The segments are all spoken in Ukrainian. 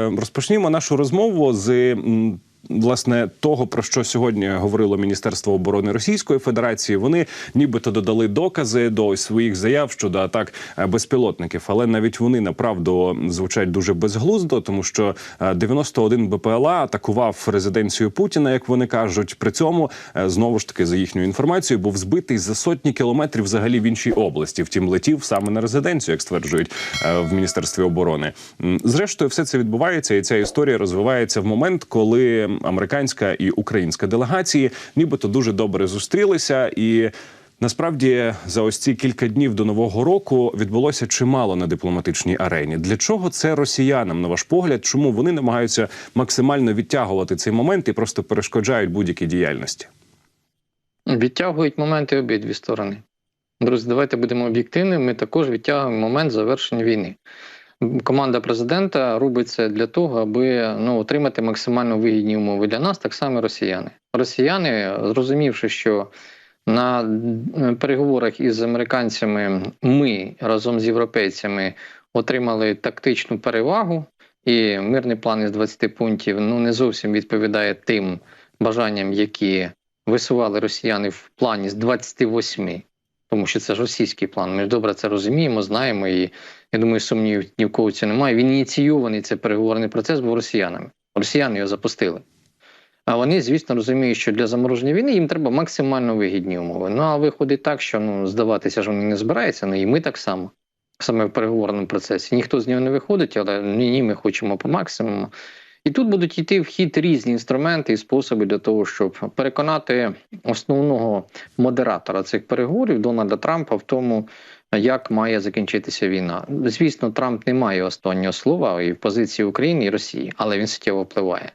Е, Розпочнімо нашу розмову з власне того, про що сьогодні говорило Міністерство оборони Російської Федерації. Вони нібито додали докази до своїх заяв щодо атак е, безпілотників, але навіть вони направду звучать дуже безглуздо, тому що е, 91 БПЛА атакував резиденцію Путіна, як вони кажуть. При цьому е, знову ж таки за їхньою інформацією був збитий за сотні кілометрів взагалі в іншій області. Втім, летів саме на резиденцію, як стверджують е, в міністерстві оборони. Зрештою, все це відбувається, і ця історія розвивається в момент, коли американська і українська делегації нібито дуже добре зустрілися і. Насправді за ось ці кілька днів до нового року відбулося чимало на дипломатичній арені. Для чого це росіянам, на ваш погляд? Чому вони намагаються максимально відтягувати цей момент і просто перешкоджають будь-якій діяльності? Відтягують моменти обидві сторони. Друзі, давайте будемо об'єктивними. Ми також відтягуємо момент завершення війни. Команда президента робить це для того, аби ну, отримати максимально вигідні умови для нас, так само росіяни. Росіяни, зрозумівши, що на переговорах із американцями ми разом з європейцями отримали тактичну перевагу, і мирний план із 20 пунктів ну не зовсім відповідає тим бажанням, які висували росіяни в плані з 28, тому що це ж російський план. Ми ж добре це розуміємо, знаємо, і я думаю, сумнівів ні в кого це немає. Він ініційований цей переговорний процес був росіянами. Росіяни його запустили. А вони, звісно, розуміють, що для замороження війни їм треба максимально вигідні умови. Ну а виходить так, що ну здаватися ж вони не збираються, ну і ми так само. Саме в переговорному процесі. Ніхто з нього не виходить, але ні, ні, ми хочемо по максимуму. І тут будуть йти в хід різні інструменти і способи для того, щоб переконати основного модератора цих переговорів Дональда Трампа в тому, як має закінчитися війна. Звісно, Трамп не має останнього слова і в позиції України і Росії, але він суттєво впливає.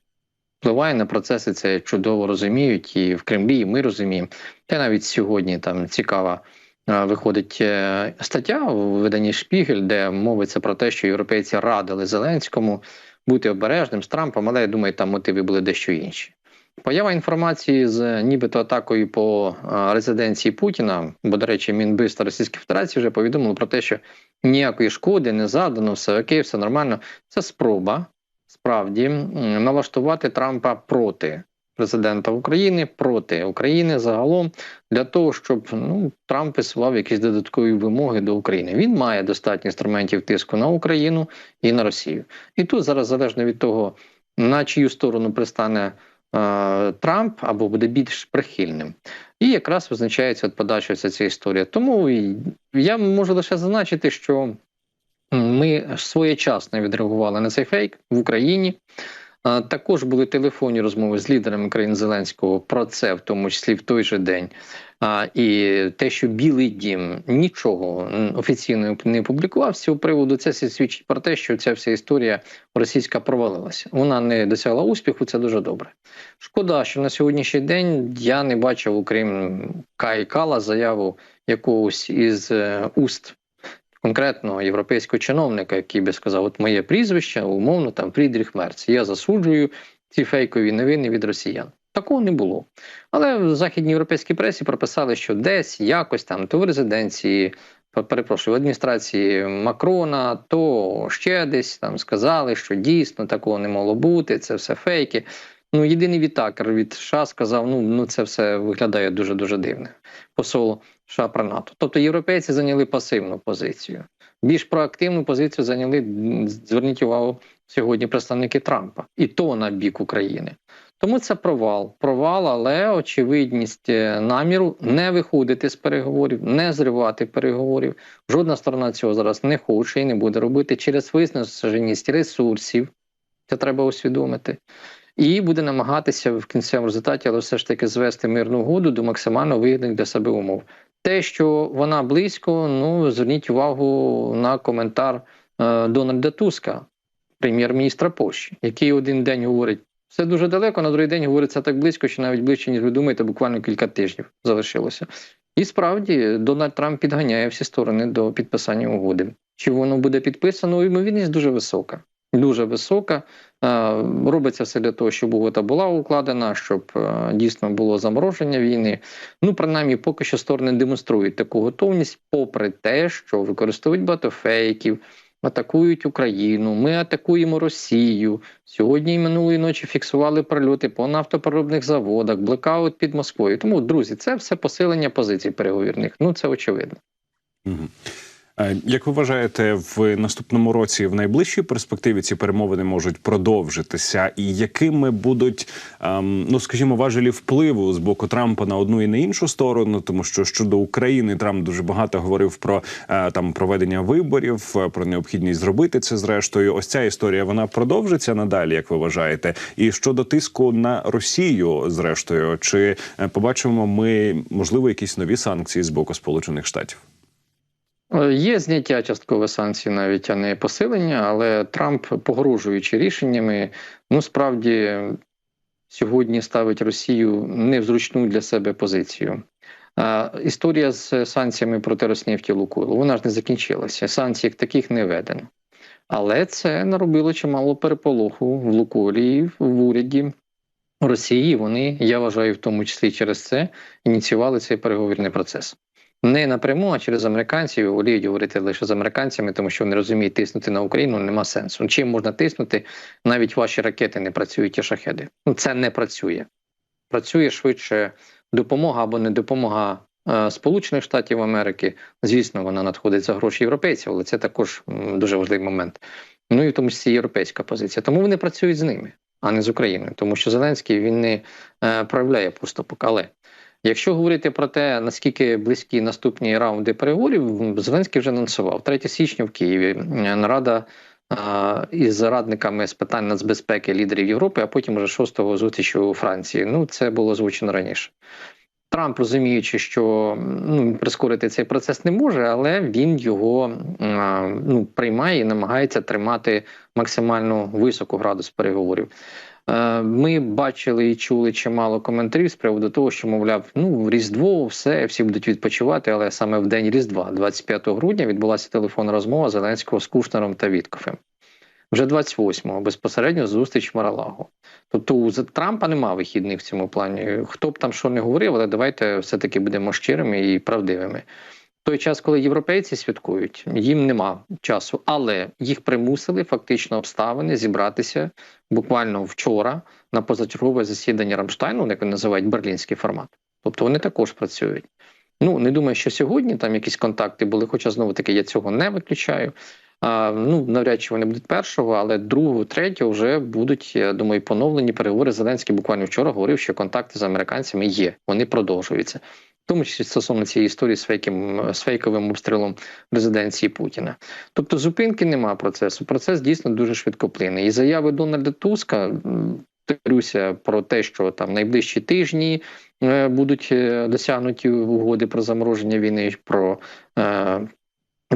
Впливає на процеси, це чудово розуміють, і в Кремлі, і ми розуміємо. Та навіть сьогодні там цікава е, виходить е, стаття у виданні Шпігель, де мовиться про те, що європейці радили Зеленському бути обережним з Трампом, але я думаю, там мотиви були дещо інші. Поява інформації з нібито атакою по е, резиденції Путіна, бо, до речі, Мінбиста Російської Федерації вже повідомило про те, що ніякої шкоди не задано, все окей, все нормально. Це спроба справді налаштувати Трампа проти президента України, проти України загалом для того, щоб ну, Трамп висував якісь додаткові вимоги до України. Він має достатньо інструментів тиску на Україну і на Росію. І тут зараз залежно від того, на чию сторону пристане е, Трамп або буде більш прихильним. І якраз визначається от подальша вся ця історія. Тому я можу лише зазначити, що ми своєчасно відреагували на цей фейк в Україні. Також були телефонні розмови з лідерами країн Зеленського про це, в тому числі в той же день. І те, що Білий Дім нічого офіційно не публікував з цього приводу, це свідчить про те, що ця вся історія російська провалилася. Вона не досягла успіху, це дуже добре. Шкода, що на сьогоднішній день я не бачив, окрім Каї Кала, заяву якогось із е, уст конкретного європейського чиновника, який би сказав, от моє прізвище, умовно, там Фрідріх Мерц. Я засуджую ці фейкові новини від росіян. Такого не було. Але в західній європейській пресі прописали, що десь якось там то в резиденції, перепрошую, в адміністрації Макрона, то ще десь там сказали, що дійсно такого не могло бути, це все фейки. Ну, єдиний відтакер від США сказав: ну, ну це все виглядає дуже дуже дивно. Посол США про НАТО. Тобто європейці зайняли пасивну позицію. Більш проактивну позицію зайняли, зверніть увагу, сьогодні представники Трампа, і то на бік України. Тому це провал. Провал, але очевидність е, наміру не виходити з переговорів, не зривати переговорів. Жодна сторона цього зараз не хоче і не буде робити через виснаженість ресурсів. Це треба усвідомити. І буде намагатися в кінцевому результаті, але все ж таки звести мирну угоду до максимально вигідних для себе умов. Те, що вона близько, ну зверніть увагу на коментар е, Дональда Туска, прем'єр-міністра Польщі, який один день говорить, все дуже далеко, на другий день говорить це так близько, що навіть ближче, ніж ви думаєте, буквально кілька тижнів залишилося. І справді Дональд Трамп підганяє всі сторони до підписання угоди. Чи воно буде підписано? Ймовірність дуже висока. Дуже висока. Е, Робиться все для того, щоб угода була укладена, щоб е, дійсно було замороження війни. Ну, принаймні, поки що сторони демонструють таку готовність, попри те, що використовують багато фейків, атакують Україну, ми атакуємо Росію. Сьогодні і минулої ночі фіксували прильоти по нафтопереробних заводах, блекаут під Москвою. Тому, друзі, це все посилення позицій переговірних. Ну це очевидно. Е, Як ви вважаєте, в наступному році в найближчій перспективі ці перемовини можуть продовжитися, і якими будуть ем, ну скажімо, важелі впливу з боку Трампа на одну і на іншу сторону, тому що щодо України Трамп дуже багато говорив про е, там проведення виборів, е, про необхідність зробити це. Зрештою, ось ця історія вона продовжиться надалі, як ви вважаєте? І щодо тиску на Росію, зрештою, чи побачимо ми можливо якісь нові санкції з боку Сполучених Штатів? Е, Є зняття часткове санкцій, навіть а не посилення, але Трамп, погрожуючи рішеннями, ну справді сьогодні ставить Росію не в зручну для себе позицію. Історія з санкціями проти Роснефті Лукойлу, вона ж не закінчилася. Санкцій як таких не введено. Але це наробило чимало переполоху в Лукойлі і в уряді Росії. Вони, я вважаю, в тому числі через це ініціювали цей переговірний процес. Не напряму, а через американців воліють говорити лише з американцями, тому що вони розуміють, тиснути на Україну нема сенсу. Чим можна тиснути? Навіть ваші ракети не працюють і шахеди. Ну це не працює. Працює швидше допомога або не допомога е, Сполучених Штатів Америки. Звісно, вона надходить за гроші європейців, але це також дуже важливий момент. Ну і в тому числі європейська позиція. Тому вони працюють з ними, а не з Україною, тому що Зеленський він не е, проявляє поступок. Але Якщо говорити про те, наскільки близькі наступні раунди переговорів, Зеленський вже анонсував 3 січня в Києві е, нарада із радниками з питань нацбезпеки лідерів Європи, а потім вже 6-го зустріч у Франції. Ну це було озвучено раніше. Трамп, розуміючи, що ну, прискорити цей процес не може, але він його ну, приймає і намагається тримати максимально високу градус переговорів. Е, Ми бачили і чули чимало коментарів з приводу того, що мовляв, ну Різдво, все, всі будуть відпочивати, але саме в день Різдва, 25 грудня, відбулася телефонна розмова Зеленського з Кушнером та Віткофем. Вже 28-го безпосередньо зустріч Маралагу. Тобто у Трампа нема вихідних в цьому плані. Хто б там що не говорив, але давайте все-таки будемо щирими і правдивими. Той час, коли європейці святкують, їм нема часу, але їх примусили фактично обставини зібратися буквально вчора на позачергове засідання Рамштайну, як вони називають берлінський формат. Тобто вони також працюють. Ну не думаю, що сьогодні там якісь контакти були, хоча знову таки я цього не виключаю. А, ну навряд чи вони будуть першого, але другого, третього вже будуть, я думаю, поновлені переговори. Зеленський буквально вчора говорив, що контакти з американцями є, вони продовжуються. Тому числі стосовно цієї історії з фейким з фейковим обстрілом резиденції Путіна. Тобто зупинки нема процесу. Процес дійсно дуже швидкоплинний. І заяви Дональда Туска м, про те, що там найближчі тижні е, будуть е, досягнуті угоди про замороження війни, про е,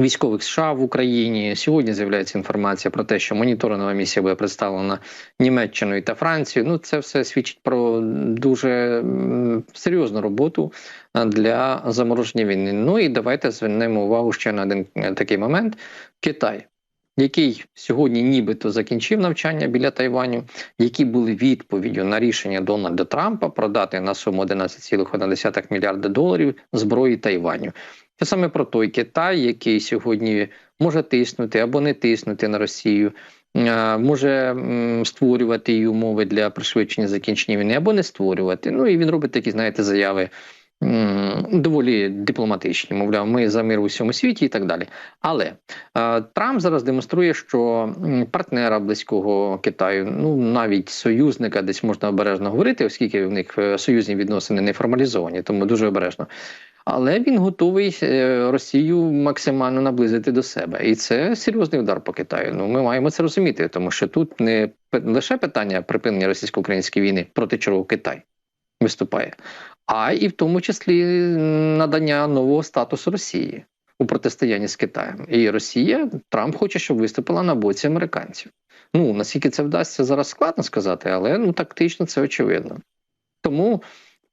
військових США в Україні. Сьогодні з'являється інформація про те, що моніторингова місія буде представлена Німеччиною та Францією. Ну, це все свідчить про дуже серйозну роботу для замороження війни. Ну і давайте звернемо увагу ще на один е, такий момент: Китай. Який сьогодні нібито закінчив навчання біля Тайваню, які були відповіддю на рішення Дональда Трампа продати на суму 11,1 мільярда доларів зброї Тайваню. Це саме про той Китай, який сьогодні може тиснути або не тиснути на Росію, е, може створювати її умови для пришвидшення закінчення війни, або не створювати. Ну і він робить такі, знаєте, заяви доволі дипломатичні. Мовляв, ми за мир у всьому світі і так далі. Але е, Трамп зараз демонструє, що партнера близького Китаю, ну навіть союзника, десь можна обережно говорити, оскільки в них е, союзні відносини не формалізовані, тому дуже обережно. Але він готовий е, Росію максимально наблизити до себе, і це серйозний удар по Китаю. Ну ми маємо це розуміти, тому що тут не лише питання припинення російсько-української війни, проти чого Китай виступає, а і в тому числі надання нового статусу Росії у протистоянні з Китаєм. І Росія Трамп хоче, щоб виступила на боці американців. Ну наскільки це вдасться зараз складно сказати, але ну тактично це очевидно. Тому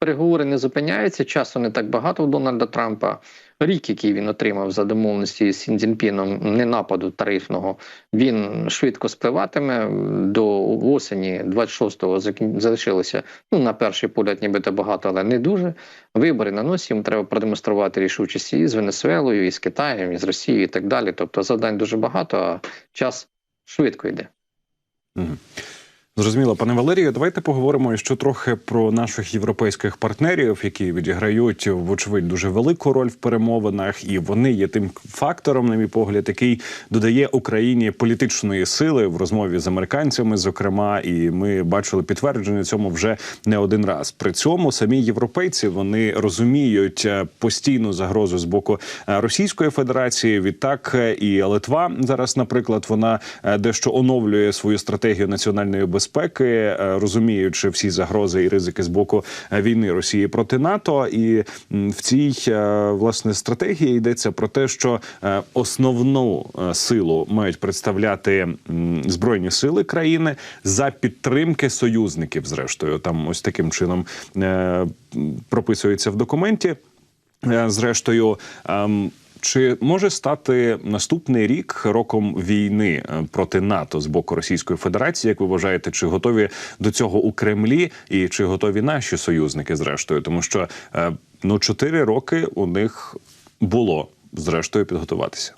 переговори не зупиняються, часу не так багато у Дональда Трампа. Рік, який він отримав за домовленості з Сін Цзіньпіном, не нападу тарифного, він швидко спливатиме. До осені 26-го залишилося ну на перший погляд, нібито багато, але не дуже. Вибори на носі йому треба продемонструвати рішучість і з Венесуелою, і з Китаєм, і з Росією, і так далі. Тобто завдань дуже багато, а час швидко йде. Мгм. Зрозуміло, пане Валерію, давайте поговоримо ще трохи про наших європейських партнерів, які відіграють вочевидь дуже велику роль в перемовинах, і вони є тим фактором, на мій погляд, який додає Україні політичної сили в розмові з американцями, зокрема, і ми бачили підтвердження цьому вже не один раз. При цьому самі європейці вони розуміють е, постійну загрозу з боку е, Російської Федерації. Відтак е, і Литва зараз, наприклад, вона дещо оновлює свою стратегію національної безпеки, е, розуміючи всі загрози і ризики з боку е, війни Росії проти НАТО. І в цій е, власне стратегії йдеться про те, що основну силу мають представляти збройні сили країни за підтримки союзників. Зрештою, там ось таким чином прописується в документі. Зрештою, ем, чи може стати наступний рік роком війни е, проти НАТО з боку Російської Федерації? Як ви вважаєте, чи готові до цього у Кремлі, і чи готові наші союзники? Зрештою, тому що е, ну чотири роки у них було зрештою підготуватися.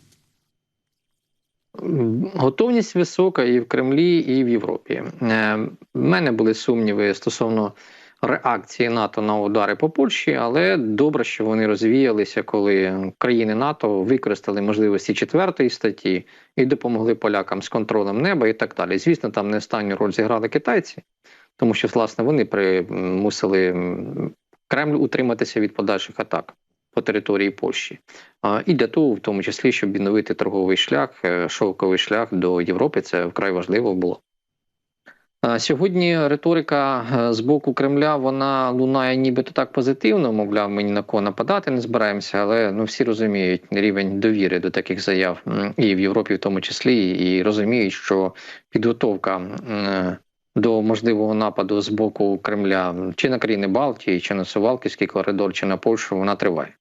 Готовність висока і в Кремлі, і в Європі. Е, В мене були сумніви стосовно реакції НАТО на удари по Польщі, але добре, що вони розвіялися, коли країни НАТО використали можливості четвертої статті і допомогли полякам з контролем неба і так далі. Звісно, там не останню роль зіграли китайці, тому що власне вони примусили Кремль утриматися від подальших атак по території Польщі. А, І для того, в тому числі, щоб відновити торговий шлях, е, шовковий шлях до Європи, це вкрай важливо було. Сьогодні риторика е, з боку Кремля вона лунає нібито так позитивно, мовляв, ми ні на кого нападати не збираємося, але ну всі розуміють рівень довіри до таких заяв і в Європі, в тому числі, і розуміють, що підготовка до можливого нападу з боку Кремля чи на країни Балтії, чи на Сувалківський коридор, чи на Польщу, вона триває.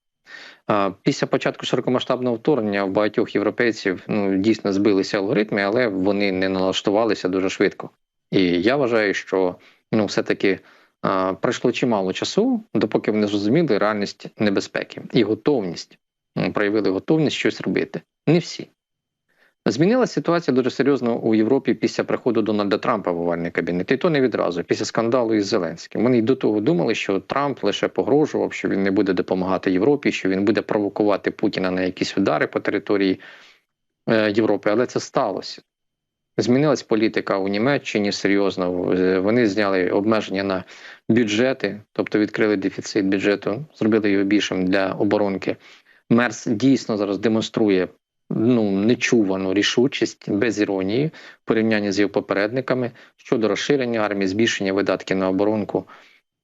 Після початку широкомасштабного вторгнення в багатьох європейців ну дійсно збилися алгоритми, але вони не налаштувалися дуже швидко. І я вважаю, що ну все-таки а, пройшло чимало часу, допоки вони зрозуміли реальність небезпеки і готовність проявили готовність щось робити. Не всі. Змінилася ситуація дуже серйозно у Європі після приходу Дональда Трампа в овальний кабінет, і то не відразу, після скандалу із Зеленським. Вони й до того думали, що Трамп лише погрожував, що він не буде допомагати Європі, що він буде провокувати Путіна на якісь удари по території е, Європи, але це сталося. Змінилась політика у Німеччині серйозно. Вони зняли обмеження на бюджети, тобто відкрили дефіцит бюджету, зробили його більшим для оборонки. Мерс дійсно зараз демонструє ну нечувану рішучість без іронії в порівнянні з його попередниками щодо розширення армії, збільшення видатків на оборонку.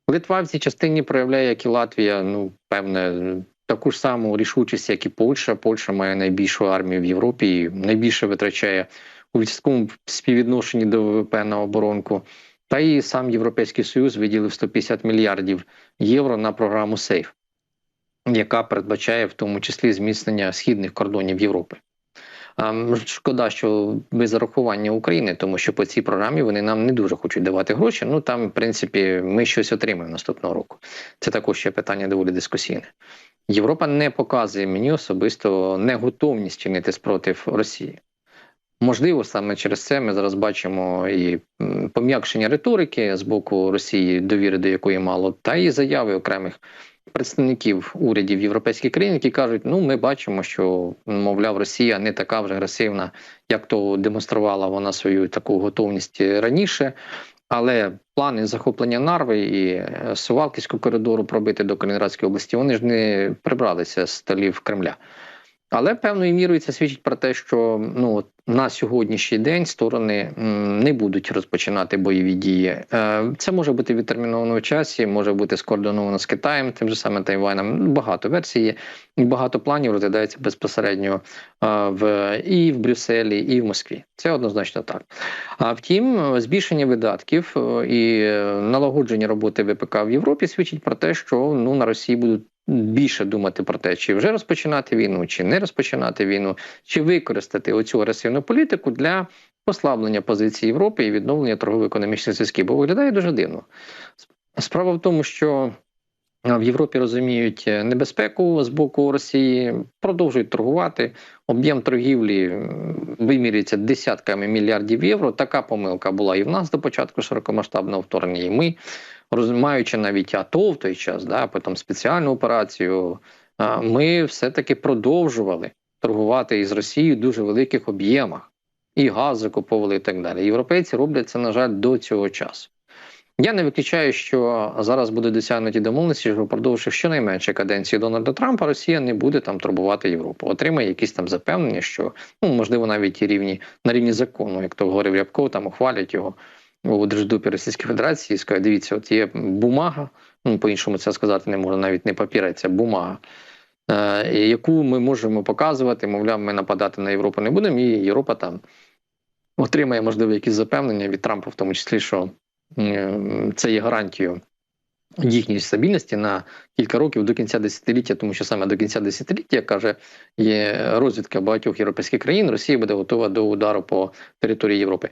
Литва в цій частині проявляє, як і Латвія, ну певне. Таку ж саму рішучість, як і Польща. Польща має найбільшу армію в Європі і найбільше витрачає у відсотковому співвідношенні до ВВП на оборонку. Та і сам Європейський Союз виділив 150 мільярдів євро на програму СЕЙФ, яка передбачає в тому числі зміцнення східних кордонів Європи. Шкода, що без зарахування України, тому що по цій програмі вони нам не дуже хочуть давати гроші. Ну там, в принципі, ми щось отримаємо наступного року. Це також ще питання доволі дискусійне. Європа не показує мені особисто неготовність чинити спротив Росії. Можливо, саме через це ми зараз бачимо і пом'якшення риторики з боку Росії, довіри до якої мало, та і заяви окремих представників урядів європейських країн, які кажуть: ну ми бачимо, що мовляв, Росія не така вже агресивна, як то демонструвала вона свою таку готовність раніше. Але плани захоплення Нарви і е, Сувалківського коридору пробити до Калінінградської області, вони ж не прибралися з столів Кремля. Але певною мірою це свідчить про те, що ну на сьогоднішній день сторони не будуть розпочинати бойові дії. Е, Це може бути відтерміновано в часі, може бути скоординовано з Китаєм, тим же самим Тайваном. Ну, Багато версій є, і багато планів розглядається безпосередньо е, в і в Брюсселі, і в Москві. Це однозначно так. А втім, збільшення видатків е, і налагодження роботи ВПК в Європі свідчить про те, що ну на Росії будуть більше думати про те, чи вже розпочинати війну, чи не розпочинати війну, чи використати оцю агресивну політику для послаблення позиції Європи і відновлення торгово-економічних зв'язків. Бо виглядає дуже дивно. Справа в тому, що в Європі розуміють е, небезпеку з боку Росії, продовжують торгувати. Об'єм торгівлі м, вимірюється десятками мільярдів євро. Така помилка була і в нас до початку широкомасштабного вторгнення. І ми, роз- маючи навіть АТО в той час, да, потім спеціальну операцію, ми все-таки продовжували торгувати із Росією в дуже великих об'ємах. І газ закуповували і так далі. Європейці роблять це, на жаль, до цього часу. Я не виключаю, що зараз буде досягнуті домовленості, що впродовж щонайменше каденції Дональда Трампа Росія не буде там турбувати Європу. Отримає якісь там запевнення, що ну можливо навіть і рівні на рівні закону, як то говорив Рябков, там ухвалять його у Держдупі Російської Федерації і скажуть, дивіться, от є бумага, ну по-іншому це сказати не можна, навіть не папір, а бумага. е, Яку ми можемо показувати, мовляв, ми нападати на Європу не будемо, і Європа там отримає, можливо, якісь запевнення від Трампа, в тому числі, що м, це є гарантією їхньої стабільності на кілька років до кінця десятиліття, тому що саме до кінця десятиліття, як каже є розвідка багатьох європейських країн, Росія буде готова до удару по території Європи.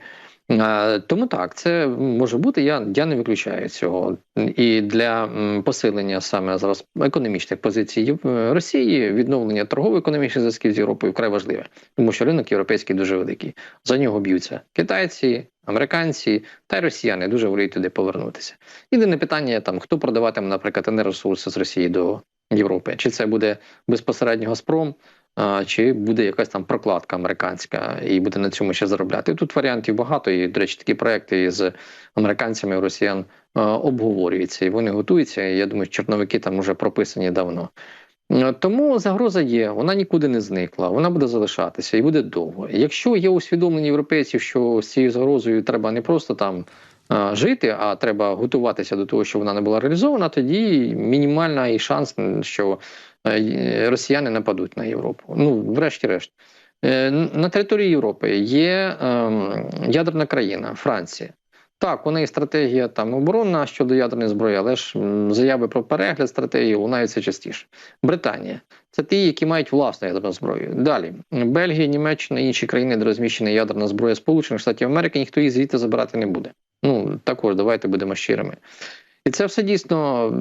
Е, Тому так, це може бути. Я, я не виключаю цього. І для посилення саме зараз економічних позицій е, Росії відновлення торгово-економічних зв'язків з Європою вкрай важливе, тому що ринок європейський дуже великий. За нього б'ються китайці, американці та й росіяни дуже воліють туди повернутися. Єдине питання там: хто продаватиме, наприклад, енергоресурси з Росії до Європи? Чи це буде безпосередньо Газпром? Чи буде якась там прокладка американська і буде на цьому ще заробляти? Тут варіантів багато. І, до речі, такі проекти з американцями і росіян обговорюються і вони готуються. Я думаю, чорновики там вже прописані давно. Е, Тому загроза є, вона нікуди не зникла, вона буде залишатися і буде довго. Якщо є усвідомлення європейців, що з цією загрозою треба не просто там жити, а треба готуватися до того, щоб вона не була реалізована, тоді мінімальний шанс, що е, росіяни нападуть на Європу. Ну, врешті-решт. Е, На території Європи є ем, ядерна країна Франція. Так, у неї стратегія там оборонна щодо ядерної зброї, але ж заяви про перегляд стратегії лунають все частіше. Британія це ті, які мають власну ядерну зброю. Далі Бельгія, Німеччина, інші країни, де розміщена ядерна зброя Сполучених Штатів Америки, ніхто її звідти забирати не буде. Ну також давайте будемо щирими. І це все дійсно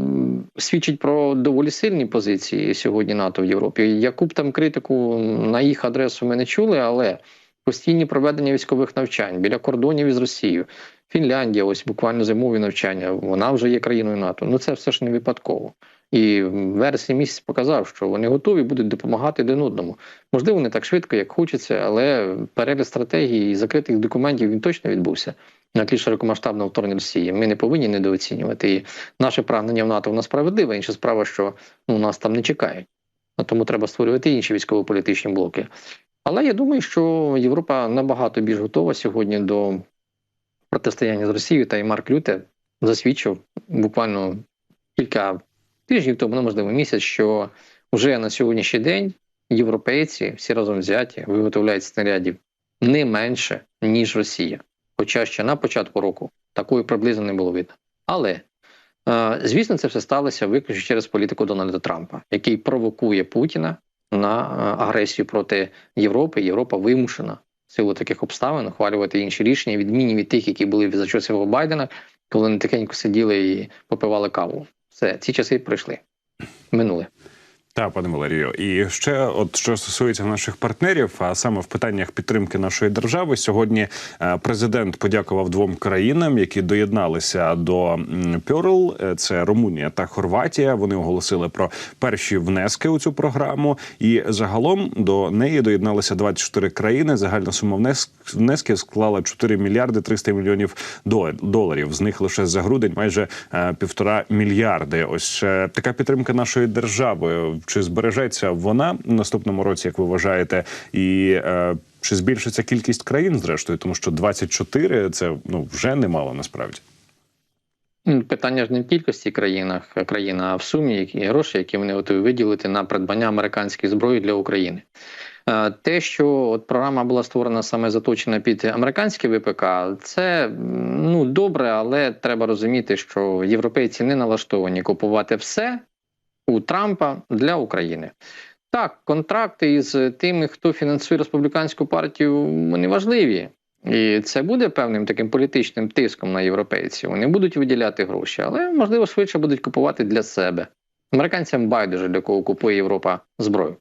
свідчить про доволі сильні позиції сьогодні НАТО в Європі. Яку б там критику на їх адресу ми не чули, але постійні проведення військових навчань біля кордонів із Росією. Фінляндія, ось буквально зимові навчання, вона вже є країною НАТО. Ну це все ж не випадково. І вересні місяць показав, що вони готові будуть допомагати один одному. Можливо, не так швидко, як хочеться, але перегляд стратегії і закритих документів він точно відбувся на тлі широкомасштабного вторгнення Росії. Ми не повинні недооцінювати. І наше прагнення в НАТО воно справедливе. Інша справа, що ну, нас там не чекають. Тому треба створювати інші військово-політичні блоки. Але я думаю, що Європа набагато більш готова сьогодні до протистояння з Росією, та і Марк Люте засвідчив буквально кілька тижнів тому, ну, можливо, місяць, що вже на сьогоднішній день європейці всі разом взяті виготовляють снарядів не менше, ніж Росія. Хоча ще на початку року такої приблизно не було видно. Але е, звісно, це все сталося виключно через політику Дональда Трампа, який провокує Путіна на е, агресію проти Європи. Європа вимушена в силу таких обставин ухвалювати інші рішення, відмінні від тих, які були за часів Байдена, коли вони тихенько сиділи і попивали каву. Все, ці часи пройшли, минули. Так, пане Валерію, і ще, от що стосується наших партнерів, а саме в питаннях підтримки нашої держави, сьогодні е, президент подякував двом країнам, які доєдналися до Пьорл. Е, Це Румунія та Хорватія. Вони оголосили про перші внески у цю програму, і загалом до неї доєдналися 24 країни. Загальна сума внес- внесків склала 4 мільярди 300 мільйонів до- доларів. З них лише за грудень майже е, півтора мільярди. Ось така підтримка нашої держави. Чи збережеться вона в наступному році, як ви вважаєте, і е, чи збільшиться кількість країн, зрештою, тому що 24 – це ну вже немало насправді. Питання ж не в кількості країнах країна, а в сумі які гроші, які вони готові виділити на придбання американської зброї для України. Е, Те, що от програма була створена саме заточена під американське ВПК, це ну добре, але треба розуміти, що європейці не налаштовані купувати все у Трампа для України. Так, контракти із тими, хто фінансує республіканську партію, вони важливі. І це буде певним таким політичним тиском на європейців. Вони будуть виділяти гроші, але можливо швидше будуть купувати для себе. Американцям байдуже для кого купує Європа зброю.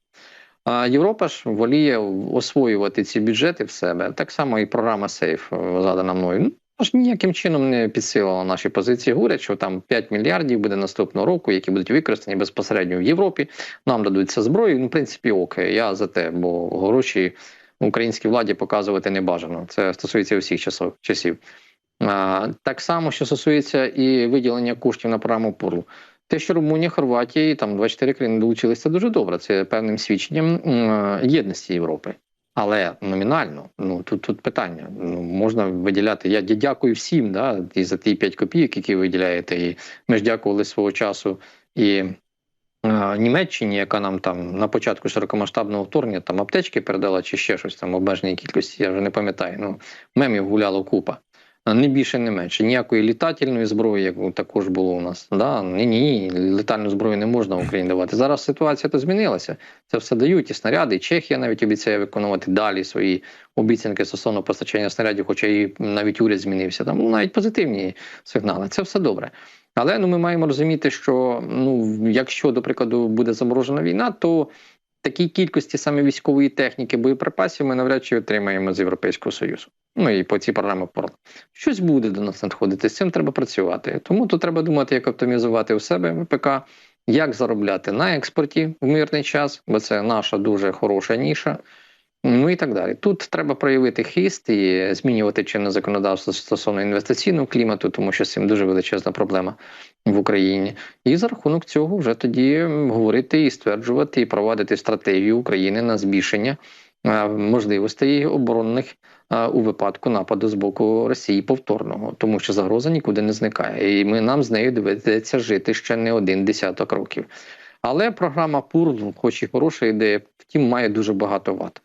А Європа ж воліє освоювати ці бюджети в себе. Так само і програма Сейф задана мною. Аж ніяким чином не підсилила наші позиції. Говорять, що там 5 мільярдів буде наступного року, які будуть використані безпосередньо в Європі. Нам дадуться зброю. Ну, в принципі, ок, я за те, бо гроші українській владі показувати не бажано. Це стосується усіх часов, часів. А, так само, що стосується і виділення коштів на програму ПУРЛ. Те, що Румунія, Хорватія і там 24 країни долучилися, це дуже добре. Це певним свідченням єдності Європи. Але номінально, ну тут тут питання. Ну можна виділяти. Я дякую всім, да, і за ті 5 копійок, які ви виділяєте. І ми ж дякували свого часу і е, Німеччині, яка нам там на початку широкомасштабного вторгнення там аптечки передала чи ще щось там обмеженій кількості, я вже не пам'ятаю. Ну, мемів гуляло купа. Не більше, не менше. Ніякої літательної зброї, як також було у нас. Да? Ні, ні, літальну зброю не можна в Україні давати. Зараз ситуація то змінилася. Це все дають і снаряди. І Чехія навіть обіцяє виконувати далі свої обіцянки стосовно постачання снарядів, хоча і навіть уряд змінився. Там ну, навіть позитивні сигнали. Це все добре. Але ну, ми маємо розуміти, що ну, якщо, до прикладу, буде заморожена війна, то такій кількості саме військової техніки, боєприпасів ми навряд чи отримаємо з Європейського Союзу. Ну і по цій програмі ПОРЛ. Щось буде до нас надходити, з цим треба працювати. Тому тут треба думати, як оптимізувати у себе ВПК, як заробляти на експорті в мирний час, бо це наша дуже хороша ніша. Ну і так далі. Тут треба проявити хист і змінювати чинне законодавство стосовно інвестиційного клімату, тому що з цим дуже величезна проблема в Україні. І за рахунок цього вже тоді говорити і стверджувати, і провадити стратегію України на збільшення можливостей оборонних у випадку нападу з боку Росії повторного, тому що загроза нікуди не зникає, і ми нам з нею доведеться жити ще не один десяток років. Але програма ПУР, хоч і хороша ідея, втім має дуже багато вад.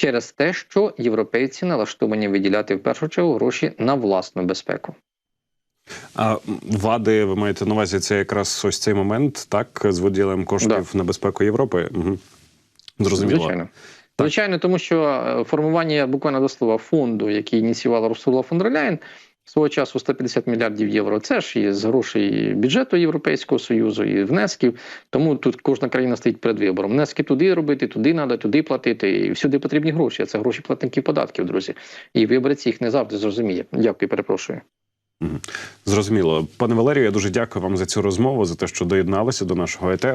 Через те, що європейці налаштовані виділяти в першу чергу гроші на власну безпеку. А вади, ви маєте на увазі, це якраз ось цей момент, так, з виділенням коштів на безпеку Європи. Угу. Зрозуміло. Звичайно. Звичайно, тому що е, формування буквально до слова фонду, який ініціювала Русула фон дер Ляєн, свого часу 150 мільярдів євро. Це ж і з грошей бюджету Європейського Союзу, і внесків. Тому тут кожна країна стоїть перед вибором. Внески туди робити, туди треба, туди платити. І всюди потрібні гроші. А це гроші платників податків, друзі. І виборець їх не завжди зрозуміє. Дякую, перепрошую. Зрозуміло, пане Валерію. Я дуже дякую вам за цю розмову, за те, що доєдналися до нашого етеру.